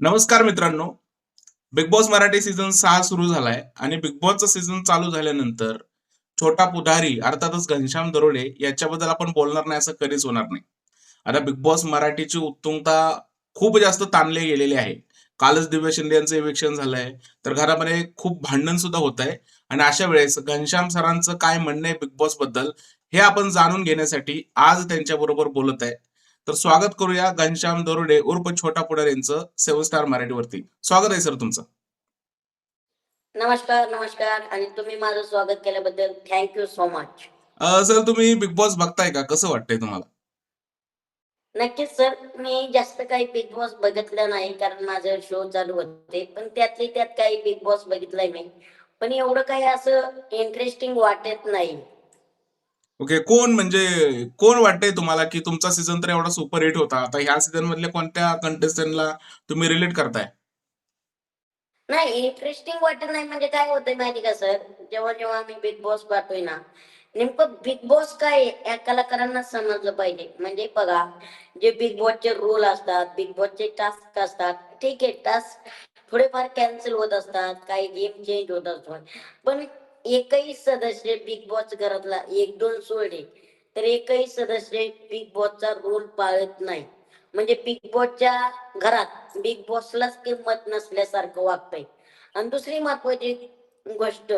नमस्कार मित्रांनो. Big boss Marathi season सहा सुरू झालाय आणि बिग बॉसचा सीझन चालू झाल्यानंतर छोटा पुधारी अर्थातच घनश्याम दरोडे याच्याबद्दल आपण बोलणार नाही असं कधीच होणार नाही. आता बिग बॉस मराठीची उत्तुंगता खूप जास्त ताणले गेलेली आहे. कालच दिव्य शिंदे यांचं इव्हेक्शन झालंय. तर घरामध्ये खूप भांडण सुद्धा होत आहे आणि अशा वेळेस घनश्याम सरांचं काय म्हणणं आहे बिग बॉसबद्दल हे आपण जाणून घेण्यासाठी आज त्यांच्या बरोबर बोलत आहे. तर स्वागत करूया घनश्याम दरोडे उर्फ छोटा पुढार यांचं सेवन स्टार मराठीवरती. स्वागत आहे सर तुमचं. नमस्कार नमस्कार. आणि तुम्ही माझं स्वागत केल्याबद्दल thank you so much sir तुम्ही बिग बॉस बघताय का? कसं वाटतंय तुम्हाला? नक्कीच सर. मी जास्त काही बिग बॉस बघितलं नाही कारण माझं शो चालू होते. पण त्यातली त्यात काही बिग बॉस बघितलंय मी. पण एवढं काही असं इंटरेस्टिंग वाटत नाही. ओके कोण म्हणजे कोण वाटतंय तुम्हाला की तुमचा सीझन तर एवढा सुपर हिट होता? आता ह्या सीझन मधल्या कोणत्या कंटेस्टंटला तुम्ही रिलेट करताय? नाही इंटरेस्टिंग वाटत नाही म्हणजे काय होतंय माहिती का सर जेव्हा जेव्हा आम्ही बिग बॉस पाहतोय ना नेमकं बिग बॉस काय या कलाकारांना समजलं पाहिजे. म्हणजे बघा जे बिग बॉसचे रोल असतात बिग बॉसचे टास्क असतात ठीक आहे टास्क थोडेफार कॅन्सल होत असतात काही गेम चेंज होत असतात. पण एकही सदस्य बिग बॉस घरातला एक दोन सोडले तर एकही सदस्य बिग बॉसचा रोल पाळत नाही. म्हणजे बिग बॉसच्या घरात बिग बॉसलाच किंमत नसल्यासारखं वागतंय. आणि दुसरी महत्वाची गोष्ट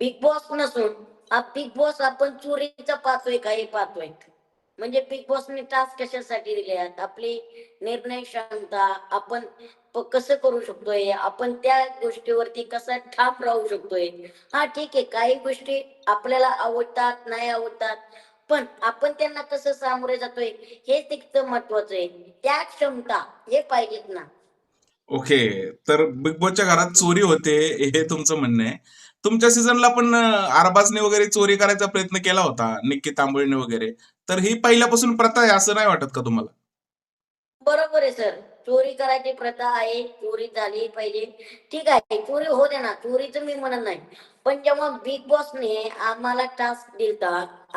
बिग बॉस नसून हा बिग बॉस आपण चोरीचा पाहतोय का हे पाहतोय. म्हणजे बिग बॉसने टास्क कशासाठी दिले आहेत आपली निर्णय क्षमता आपण कसं करू शकतोय? आपण त्या गोष्टीवरती कसं ठाम राहू शकतोय? हा ठीक आहे. काही गोष्टी आपल्याला आवडतात नाही आवडतात पण आपण त्यांना कसं सामोरे जातोय हे तिथं महत्वाचं आहे. त्या क्षमता हे पाहिजेत ना. ओके. तर बिग बॉसच्या घरात चोरी होते हे तुमचं म्हणणं आहे. तुमच्या सीझनला पण अरबाजने वगैरे चोरी करायचा प्रयत्न केला होता निक्की तांबळीने वगैरे. तर ही पहिल्यापासून प्रथा आहे असं नाही वाटत का तुम्हाला? बरोबर आहे सर. चोरी करायची प्रथा आहे चोरी झाली पाहिजे. ठीक आहे चोरी हो दे ना चोरीचं मी म्हणत नाही. पण जेव्हा बिग बॉसने आम्हाला टास्क दिलता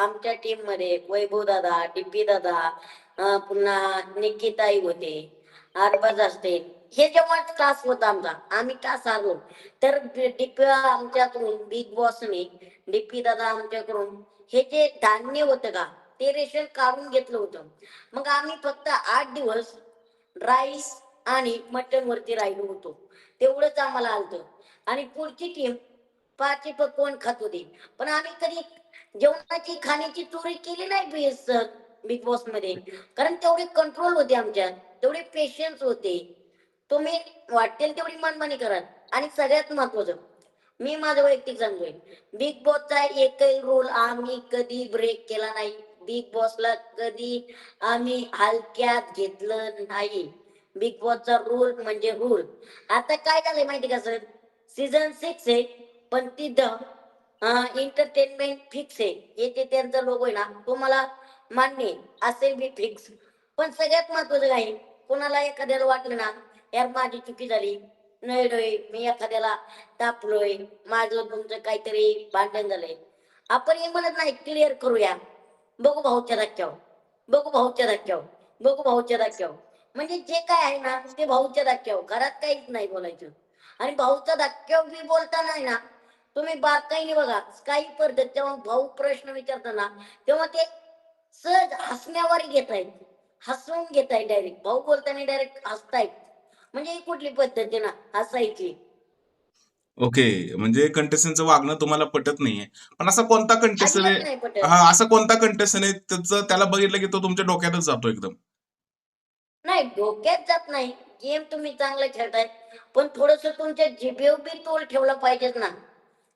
आमच्या टीममध्ये वैभव दादा डिप्पी दादा पुन्हा निकिताई होते अरबाज असते हे जेव्हा टास्क होता आमचा आम्ही टास्क आलो. तर डीपी आमच्याकडून बिग बॉसने डीपी दादा आमच्याकडून हे जे धान्य होतं का ते रेशन काढून घेतलं होतं. मग आम्ही फक्त आठ दिवस राईस आणि मटन वरती राहिलो होतो. तेवढंच आम्हाला आलत. आणि पुढची टीम पाच कोण खात होती. पण आम्ही कधी जेवणाची खाण्याची चोरी केली नाही सर बिग बॉसमध्ये. कारण तेवढे कंट्रोल होते आमच्यात. तेवढे पेशन्स होते. तुम्ही वाटेल तेवढी मनमानी करा आणि सगळ्यात महत्वाचं मी माझं वैयक्तिक सांगतोय. बिग बॉसचा एकही रूल आम्ही कधी ब्रेक केला नाही. बिग बॉसला कधी आम्ही हलक्यात घेतलं नाही. बिग बॉसचा रूल म्हणजे रूल आता काय झालंय माहिती का सर सीझन सिक्स आहे पण तिथं एंटरटेनमेंट फिक्स आहे. येते त्यांचा लोगो आहे ना तो मला मान्य आहे, असेल बी फिक्स पण सगळ्यात महत्वाचं काय आहे, कोणाला एखाद्याला वाटलं ना यार माझी चुकी झाली. नळलोय मी एखाद्याला तापलोय. माझं तुमचं काहीतरी भांडण झालंय. आपण हे म्हणत नाही क्लिअर करूया. बघू भाऊच्या धक्क्यावर. बघू भाऊच्या धक्क्यावर. बघू भाऊच्या धक्क्यावर. म्हणजे जे काय आहे ना ते भाऊच्या धक्क्यावर. घरात काहीच नाही बोलायचं. आणि भाऊचा धक्क्यावर बी बोलता नाही ना तुम्ही बारकाईने बघा. काही पद्धत तेव्हा भाऊ प्रश्न विचारताना तेव्हा ते सहज हसण्यावर घेत आहेत हसवून घेत डायरेक्ट भाऊ बोलताना डायरेक्ट हसतायत. म्हणजे ही कुठली पद्धत आहे ना हसायची. ओके म्हणजे कंटेस्टंटचं वागणं तुम्हाला पटत नाहीये. पण असा कोणता कंटेस्टंट अजिबात आहे नाही पटत. हा असा कोणता कंटेस्टंट आहे त्याचं त्याला बघितलं की तो तुमच्या डोक्यातच जातो एकदम. नाही डोक्यात जात नाही. गेम तुम्ही चांगलं खेळताय. पण थोडस तुमच्या जिभेवर बी तोल ठेवला पाहिजेत ना.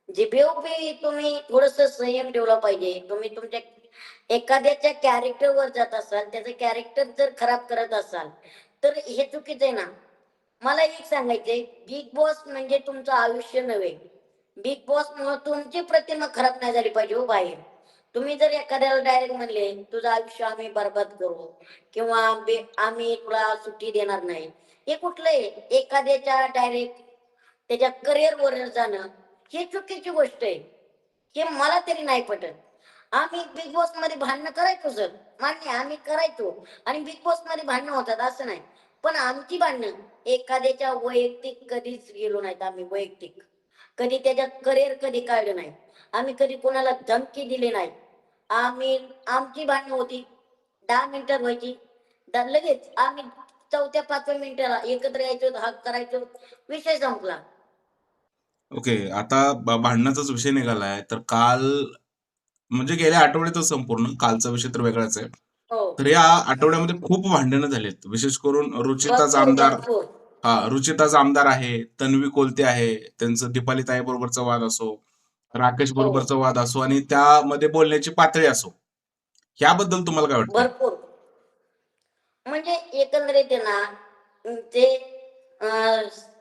जिभेवर बी तुम्ही थोडस संयम ठेवला पाहिजे. तुम्ही तुमच्या एखाद्याच्या कॅरेक्टरवर जात असाल त्याचं कॅरेक्टर जर खराब करत असाल तर हे चुकीचं आहे ना. मला एक सांगायचंय बिग बॉस म्हणजे तुमचं आयुष्य नव्हे. बिग बॉस मुळे तुमची प्रतिमा खराब नाही झाली पाहिजे हो बाहेर तुम्ही जर एखाद्याला डायरेक्ट म्हणले तुझं आयुष्य आम्ही बरबाद करू किंवा आम्ही तुला सुट्टी देणार नाही. हे कुठलं आहे एखाद्याच्या डायरेक्ट त्याच्या करिअर वर जाणं ही चुकीची गोष्ट आहे. हे मला तरी नाही पटत. आम्ही बिग बॉसमध्ये भांडणं करायचो सर. मान्य आम्ही करायचो. आणि बिग बॉसमध्ये भांडणं होतात असं नाही. पण आमची भांडणं एखाद्याच्या वैयक्तिक कधीच गेलो नाहीत आम्ही वैयक्तिक. कधी त्याच्या करिअर कधी काढलं नाही. आम्ही कधी कोणाला धमकी दिली नाही. आम्ही आमची भांडणं होती दहा मिनिटात व्हायची. लगेच आम्ही चौथ्या पाचव्या मिनिटाला एकत्र यायचो हाक करायचो. विषय संपला. ओके आता भांडणाचाच विषय निघालाय. तर काल म्हणजे गेल्या आठवड्यातच संपूर्ण. कालचा विषय तर वेगळाच आहे. तर या आठवड्यामध्ये खूप भांडणं झालीत विशेष करून रुचिताच आमदार. हा रुचिताच आमदार आहे तन्वी कोलते आहे त्यांचं दीपाली ताई बरोबरचा वाद असो राकेश बरोबरचा वाद असो आणि त्यामध्ये बोलण्याची पातळी असो याबद्दल तुम्हाला काय वाटतं? भरपूर. म्हणजे एकंदरीत ना ते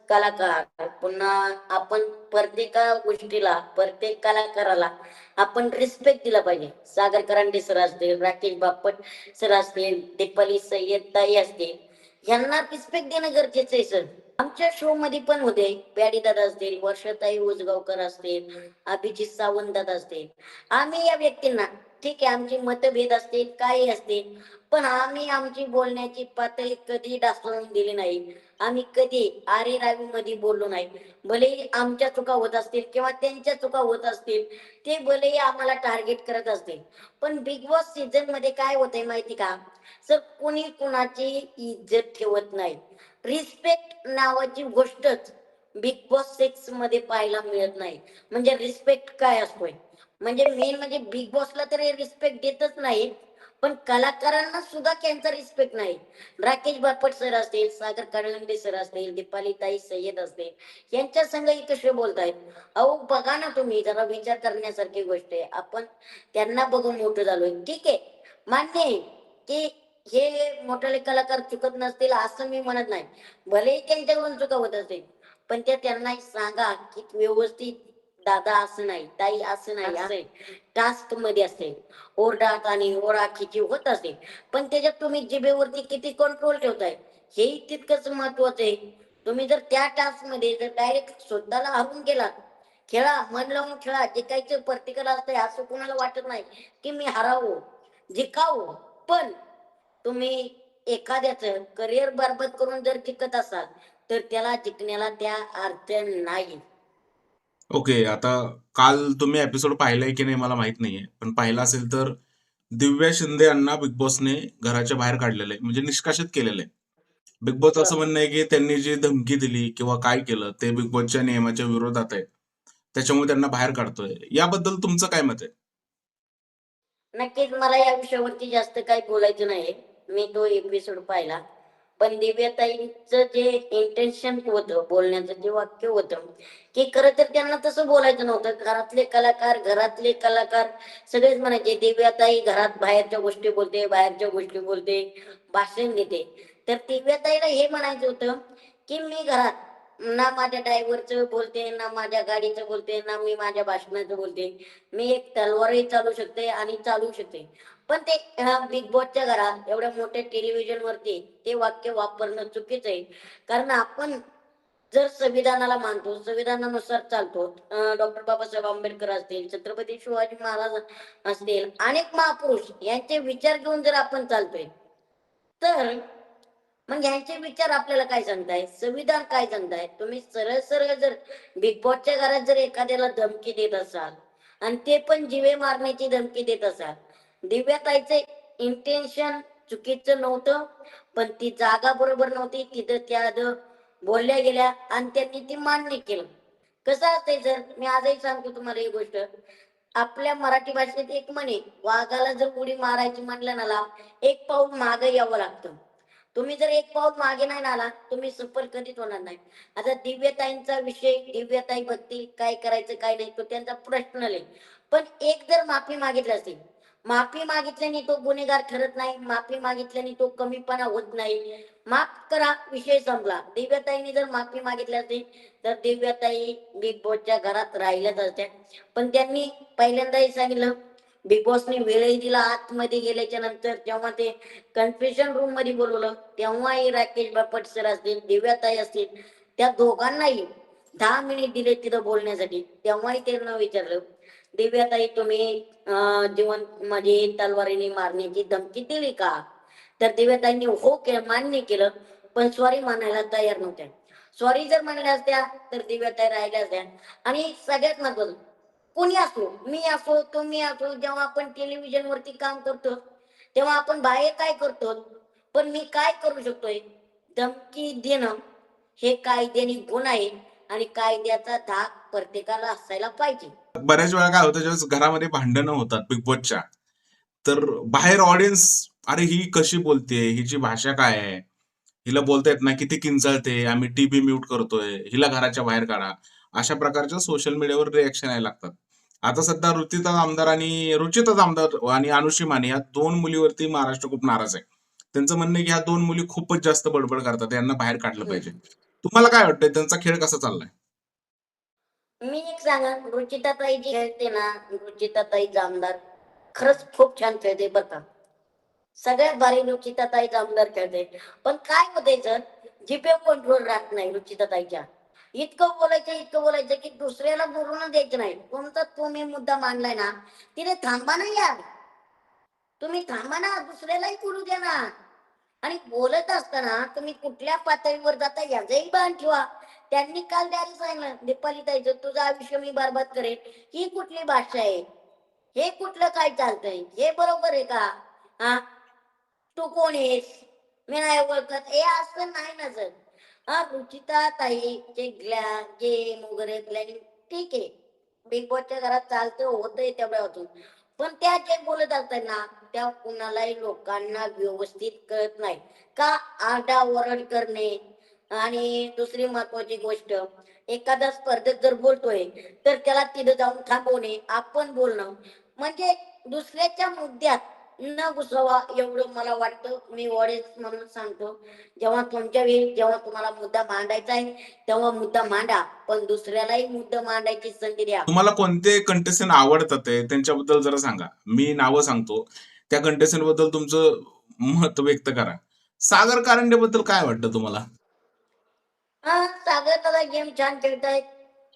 कलाकार पुन्हा आपण प्रत्येक गोष्टीला प्रत्येक कलाकाराला आपण रिस्पेक्ट दिला पाहिजे. सागरकरांडे सर असतील राकेश बापट सर असतील दीपाली सय्यद ताई असतील यांना रिस्पेक्ट देणं गरजेचं आहे सर आमच्या शो मध्ये पण होते. प्याडी दादा असतील वर्षाताई उजगावकर असतील अभिजित सावंत दादा असतील. आम्ही या व्यक्तींना ठीक आहे आमची मतभेद असतील काही असतील पण आम्ही आमची बोलण्याची पातळी कधी डासळून दिली नाही. आम्ही कधी आरे रावी मध्ये बोललो नाही. भले आमच्या चुका होत असतील किंवा त्यांच्या चुका होत असतील ते भलेही आम्हाला टार्गेट करत असतील. पण बिग बॉस सीझनमध्ये काय होतंय माहिती का? सर कोणी कुणाची इज्जत ठेवत नाही. रिस्पेक्ट नावाची गोष्टच बिग बॉस सिक्समध्ये पाहायला मिळत नाही. म्हणजे रिस्पेक्ट काय असतोय? म्हणजे मेन म्हणजे बिग बॉसला तरी रिस्पेक्ट देतच नाही. पण कलाकारांना सुद्धा त्यांचा रिस्पेक्ट नाही. राकेश बापट सर असतील सागर कडलंगडे सर असतील दीपाली ताई सय्यद असतील यांच्या संघ कसे बोलतायत. अहो बघा ना तुम्ही जरा विचार करण्यासारखी गोष्ट आहे. आपण त्यांना बघून मोठं झालोय. ठीक आहे. मान्य आहे की हे मोठाले कलाकार चुकत नसतील असं मी म्हणत नाही. भलेही त्यांच्याकडून चुका होत असेल पण त्या त्यांना सांगा की व्यवस्थित दादा असं नाही ताई असं नाही असं टास्कमध्ये असेल. ओरडात आणि ओराखीची होत असेल पण त्याच्यात तुम्ही जिभेवरती किती कंट्रोल ठेवताय? हेही तितकंच महत्वाचं आहे. तुम्ही जर त्या टास्कमध्ये जर डायरेक्ट स्वतःला हरून गेलात खेळा मन लावून खेळा जिकायचं प्रत्येकाला असतंय असं कोणाला वाटत नाही की मी हरावो जिकावो. पण तुम्ही एखाद्याचं करिअर बरबाद करून जर टिकत असाल तर त्याला जिंकण्याला त्या अर्थ नाही. ओके आता काल तुम्ही एपिसोड पाहिलाय की नाही मला माहीत नाहीये. पण पाहिला असेल तर दिव्या शिंदे यांना बिग बॉसने घराच्या बाहेर काढलेलं आहे. म्हणजे निष्कासित केलेलं आहे. बिग बॉस असं म्हणणं आहे की त्यांनी जी धमकी दिली किंवा काय केलं ते बिग बॉसच्या नियमाच्या विरोधात आहे. त्याच्यामुळे त्यांना बाहेर काढतोय. याबद्दल तुमचं काय मत आहे? नक्कीच मला या विषयावरती जास्त काही बोलायचं नाही मी तो एपिसोड पाहिला. पण दिव्याताईंचं जे इंटेन्शन होतं बोलण्याचं जे वाक्य होतं की खरं तर त्यांना तसं बोलायचं नव्हतं. घरातले कलाकार घरातले कलाकार सगळेच म्हणायचे दिव्याताई घरात बाहेरच्या गोष्टी बोलते बाहेरच्या गोष्टी बोलते भाषण देते. तर दिव्याताईला हे म्हणायचं होतं की मी घरात ना माझ्या ड्रायव्हरचं बोलते ना माझ्या गाडीचं बोलते ना मी माझ्या भाषणाचं बोलते. मी एक तलवारही चालू शकते आणि चालू शकते. पण ते बिग बॉसच्या घरात एवढ्या मोठ्या टेलिव्हिजन वरती ते वाक्य वापरणं चुकीचं आहे. कारण आपण जर संविधानाला मानतो संविधानानुसार चालतो डॉक्टर बाबासाहेब आंबेडकर असतील छत्रपती शिवाजी महाराज असतील अनेक महापुरुष यांचे विचार घेऊन जर आपण चालतोय तर मग यांचे विचार आपल्याला काय सांगताय? संविधान काय सांगताय? तुम्ही सरळ सरळ जर बिग बॉसच्या घरात जर एखाद्याला धमकी देत असाल आणि ते पण जीवे मारण्याची धमकी देत असाल दिव्याताईचे इंटेन्शन चुकीचं नव्हतं पण ती जागा बरोबर नव्हती. तिथं त्या बोलल्या गेल्या आणि त्यांनी ती मान्य केलं. कसं असतंय सर? मी आजही सांगतो तुम्हाला ही गोष्ट. आपल्या मराठी भाषेत एक म्हणे वाघाला जर उडी मारायची म्हणलं नाला एक पाऊल मागे यावं लागतं. तुम्ही जर एक पाऊल मागे नाही नाला तुम्ही सफर कधीच होणार नाही. आता दिव्यताईंचा विषय दिव्यताई भक्ती काय करायचं काय नाही तो त्यांचा प्रश्न नाही पण एक जर माफी मागितली असेल माफी मागितल्याने तो गुन्हेगार ठरत नाही. माफी मागितल्याने तो कमीपणा होत नाही. माफ करा विषय संपला. दिव्याताईने जर माफी मागितली असती तर दिव्याताई बिग बॉसच्या घरात राहिल्याच असत्या. पण त्यांनी पहिल्यांदाही सांगितलं बिग बॉसने वेळही दिला आतमध्ये गेल्याच्यानंतर जेव्हा ते कन्फ्युशन रूममध्ये बोलवलं तेव्हाही राकेश बापट सर असतील दिव्याताई असतील त्या दोघांनाही दहा मिनिट दिले तिथं बोलण्यासाठी. तेव्हाही त्यांना विचारलं दिव्याताई तुम्ही अं, जीवन म्हणजे तलवारीने मारण्याची धमकी दिली का? तर दिव्याताईंनी हो केलं मान्य केलं पण सॉरी मानायला तयार नव्हत्या. सॉरी जर म्हणल्या असत्या तर दिव्याताई राहिल्या असत्या. आणि सगळ्यात महत्वाचं कोणी असो मी असो तुम्ही असो जेव्हा आपण टेलिव्हिजन वरती काम करतो तेव्हा आपण बाहेर काय करतो पण मी काय करू शकतोय? धमकी देणं हे कायद्याने गुण आहे. आणि कायद्याचा धाक प्रत्येकाला असायला पाहिजे. बऱ्याच वेळा काय होतं ज्यावेळेस घरामध्ये भांडणं होतात बिग बॉसच्या तर बाहेर ऑडियन्स अरे ही कशी बोलते हिची भाषा काय आहे? हिला बोलता येत नाही किती किंचाळते आम्ही टीव्ही म्यूट करतोय हिला घराच्या बाहेर काढा. अशा प्रकारच्या सोशल मीडियावर रिएक्शन यायला लागतात. आता सध्या रुचिता आमदार आणि रुचिता आमदार आणि अनुषी माने या दोन मुलीवरती महाराष्ट्र खूप नाराज आहे. त्यांचं म्हणणं आहे की ह्या दोन मुली खूपच जास्त बडबड करतात यांना बाहेर काढलं पाहिजे. तुम्हाला काय वाटतंय? त्यांचा खेळ कसा चाललाय? मी एक सांगा रुचिताताई जी खेळते ना रुचिताताई जामदार. खरंच खूप छान खेळते बर का. सगळ्यात भारी रुचिताताई जामदार खेळते. पण काय होते सर जिपे कंट्रोल राहत नाही रुचिताताईच्या इतकं बोलायचं इतकं बोलायचं की दुसऱ्याला बोलून द्यायचं नाही. कोणता तुम्ही मुद्दा मांडलाय ना तिने थांबा ना यार. तुम्ही थांबा ना दुसऱ्यालाही बोलू द्या ना. आणि बोलत असताना तुम्ही कुठल्या पातळीवर जाता याचंही भान ठेवा. त्यांनी काल द्यायला सांगितलं दीपाली ताईचं तुझं आयुष्य मी बरबाद करेन ही कुठली भाषा आहे? हे कुठलं काय चालतंय? हे बरोबर आहे का? हा? तू कोण आहेस? मी नाही ओळखत. हे असं नाही ना सर. हा रुचिता ताईचे ग्लॅ गेम वगैरे प्लॅनिंग ठीक आहे. बिग बॉसच्या घरात चालतं होतंय तेवढ्या होतून पण त्या जे बोलत असतात ना त्या कुणालाही लोकांना व्यवस्थित कळत नाही. का आरडाओरड करणे? आणि दुसरी महत्वाची गोष्ट एखादा स्पर्धक जर बोलतोय तर त्याला तिथं जाऊन थांबवणे आपण बोलणं. म्हणजे दुसऱ्याच्या मुद्द्यात न घुसवा एवढं मला वाटतं. मी वडेच म्हणून सांगतो. जेव्हा तुमच्या वेळी जेव्हा तुम्हाला मुद्दा मांडायचा आहे तेव्हा मुद्दा मांडा. पण दुसऱ्यालाही मुद्दा मांडायची संधी द्या. तुम्हाला कोणते कंटेस्टंट आवडतात त्यांच्याबद्दल जरा सांगा. मी नावं सांगतो. त्या कंटेस्टंटबद्दल तुमचं मत व्यक्त करा. सागर कारंडे बद्दल काय वाटतं तुम्हाला? हा सागर दादा गेम छान खेळतायत.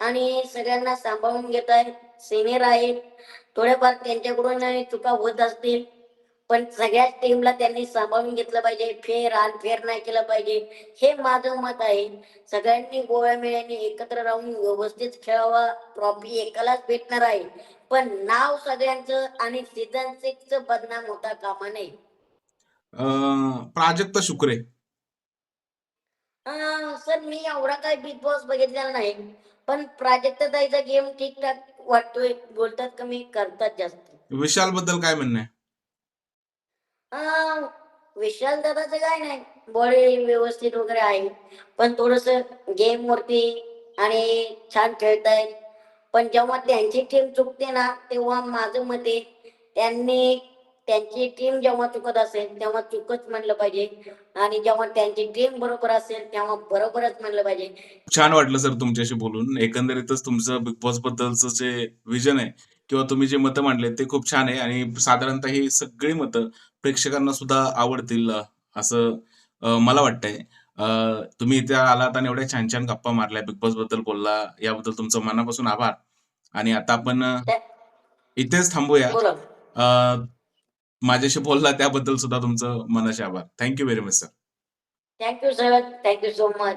आणि सगळ्यांना सांभाळून घेत आहेत सिनियर आहेत. थोड्याफार त्यांच्याकडून चुका होत असतील. पण सगळ्याच टीमला त्यांनी सांभाळून घेतलं पाहिजे. फेर अनफेअर नाही केलं पाहिजे. हे माझं मत आहे. सगळ्यांनी गोव्या मेळ्याने एकत्र राहून व्यवस्थित खेळावा. ट्रॉफी एकालाच भेटणार आहे. पण नाव सगळ्यांचं आणि सीझन सिक्स बदनाम होता कामा नये. प्राजक्ता शुक्रे. अं, सर मी एवढा काही बिग बॉस बघितलेला नाही. पण प्राजक्ताताईचा गेम ठीकठाक वाटतोय. बोलतात कमी करतात जास्त. विशाल बद्दल काय म्हणणं आहे? विशाल दादाचं काय नाही. बॉडी व्यवस्थित वगैरे आहे. पण थोडस गेम वरती आणि छान खेळतायत. पण जेव्हा त्यांची टीम चुकते ना तेव्हा माझं मते त्यांनी त्यांची टीम जेव्हा चुकत असेल तेव्हा चुकच म्हणलं पाहिजे. आणि जेव्हा त्यांची टीम बरोबर असेल तेव्हा बरोबरच म्हणलं पाहिजे. छान वाटलं सर तुमच्याशी बोलून. एकंदरीतच तुमचं बिग बॉस बद्दलचं जे विजन आहे किंवा तुम्ही जे मतं मांडले ते खूप छान आहे. आणि साधारणतः ही सगळी मतं प्रेक्षकांना सुद्धा आवडतील असं मला वाटतंय. तुम्ही इथे आलात आणि एवढ्या छान छान गप्पा मारल्या बिग बॉसबद्दल बोलला याबद्दल तुमचं मनापासून आभार. आणि आता आपण इथेच थांबूया माझ्याशी बोलला त्याबद्दल सुद्धा तुमचं मनाचे आभार. Thank you very much sir thank you sir thank you so much